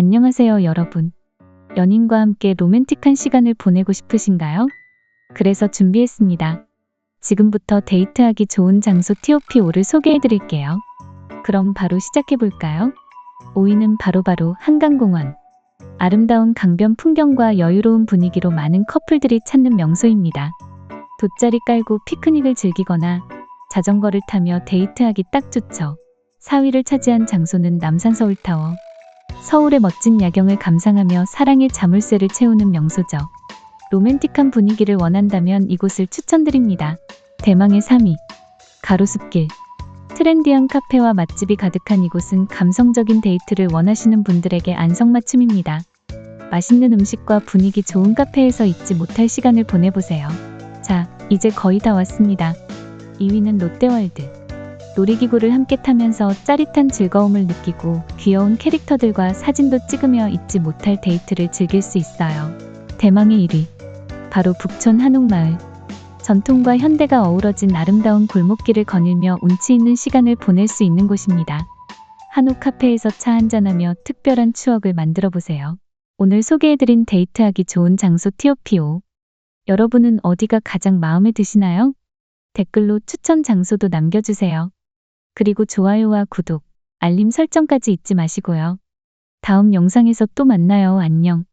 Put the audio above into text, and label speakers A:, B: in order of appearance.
A: 안녕하세요, 여러분. 연인과 함께 로맨틱한 시간을 보내고 싶으신가요? 그래서 준비했습니다. 지금부터 데이트하기 좋은 장소 TOP5를 소개해 드릴게요. 그럼 바로 시작해 볼까요? 5위는 바로 바로 한강공원. 아름다운 강변 풍경과 여유로운 분위기로 많은 커플들이 찾는 명소입니다. 돗자리 깔고 피크닉을 즐기거나 자전거를 타며 데이트하기 딱 좋죠. 4위를 차지한 장소는 남산 서울타워. 서울의 멋진 야경을 감상하며 사랑의 자물쇠를 채우는 명소죠. 로맨틱한 분위기를 원한다면 이곳을 추천드립니다. 대망의 3위. 가로수길. 트렌디한 카페와 맛집이 가득한 이곳은 감성적인 데이트를 원하시는 분들에게 안성맞춤입니다. 맛있는 음식과 분위기 좋은 카페에서 잊지 못할 시간을 보내보세요. 자, 이제 거의 다 왔습니다. 2위는 롯데월드. 놀이기구를 함께 타면서 짜릿한 즐거움을 느끼고 귀여운 캐릭터들과 사진도 찍으며 잊지 못할 데이트를 즐길 수 있어요. 대망의 1위. 바로 북촌 한옥마을. 전통과 현대가 어우러진 아름다운 골목길을 거닐며 운치 있는 시간을 보낼 수 있는 곳입니다. 한옥 카페에서 차 한잔하며 특별한 추억을 만들어 보세요. 오늘 소개해드린 데이트하기 좋은 장소 TOP5. 여러분은 어디가 가장 마음에 드시나요? 댓글로 추천 장소도 남겨주세요. 그리고 좋아요와 구독, 알림 설정까지 잊지 마시고요. 다음 영상에서 또 만나요. 안녕.